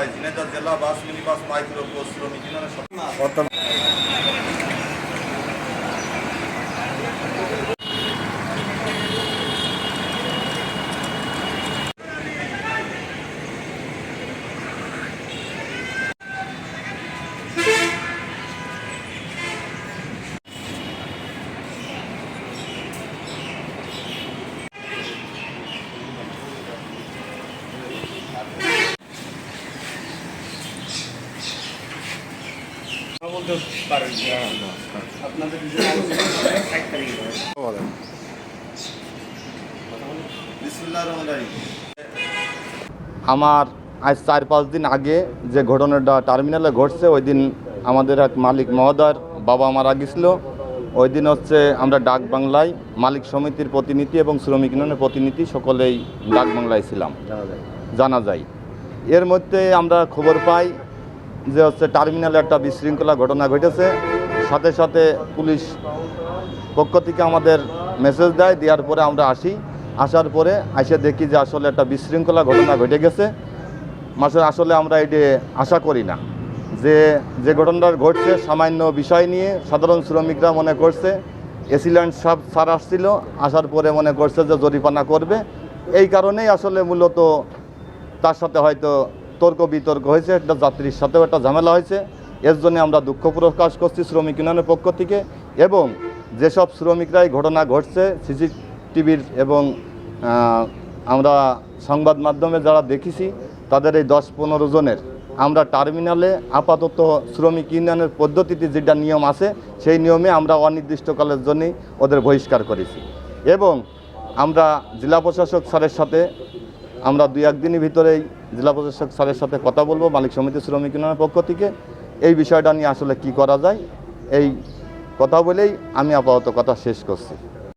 রায় ঝিনাইদহ জেলা বাস mini bus micro bus শ্রমিক ইউনিয়নের বলতে পারেন আপনাদের। আমার আজ চার পাঁচ দিন আগে যে ঘটনাটা টার্মিনালে ঘটছে ওই দিন আমাদের এক মালিক মহোদয়ের বাবা মারা গেছিল। ওই দিন হচ্ছে আমরা ডাক বাংলায় মালিক সমিতির প্রতিনিধি এবং শ্রমিক ইউনিয়নের প্রতিনিধি সকলেই ডাক বাংলায় ছিলাম। জানা যায়। এর মধ্যে আমরা খবর পাই যে হচ্ছে টার্মিনালে একটা বিশৃঙ্খলা ঘটনা ঘটেছে, সাথে সাথে পুলিশ পক্ষ থেকে আমাদের মেসেজ দেয়, দেওয়ার পরে আমরা আসি। আসার পরে এসে দেখি যে আসলে একটা বিশৃঙ্খলা ঘটনা ঘটে গেছে। মাসে আসলে আমরা এটি আশা করি না। যে যে ঘটনাটা ঘটছে সামান্য বিষয় নিয়ে সাধারণ শ্রমিকরা মনে করছে এসিল্যান্ড সব সার আসছিল, আসার পরে মনে করছে যে জরিমানা করবে। এই কারণেই আসলে মূলত তার সাথে হয়তো তর্ক বিতর্ক হয়েছে, একটা যাত্রীর সাথেও একটা ঝামেলা হয়েছে। এর জন্য আমরা দুঃখ প্রকাশ করছি শ্রমিক ইউনিয়নের পক্ষ থেকে এবং যেসব শ্রমিকরা এই ঘটনা ঘটছে, সিসিটিভির এবং আমরা সংবাদ মাধ্যমে যারা দেখেছি, তাদের এই দশ পনেরো জনের, আমরা টার্মিনালে আপাতত শ্রমিক ইউনিয়নের পদ্ধতিতে যেটা নিয়ম আছে, সেই নিয়মে আমরা অনির্দিষ্টকালের জন্যই ওদের বহিষ্কার করেছি। এবং আমরা জেলা প্রশাসক স্যারের সাথে আমরা দুই একদিনের ভিতরেই জেলা প্রশাসক স্যারের সাথে কথা বলব, মালিক সমিতি শ্রমিক ইউনিয়নের পক্ষ থেকে। এই বিষয়টা নিয়ে আসলে কি করা যায়, এই কথা বলেই আমি আপাতত কথা শেষ করছি।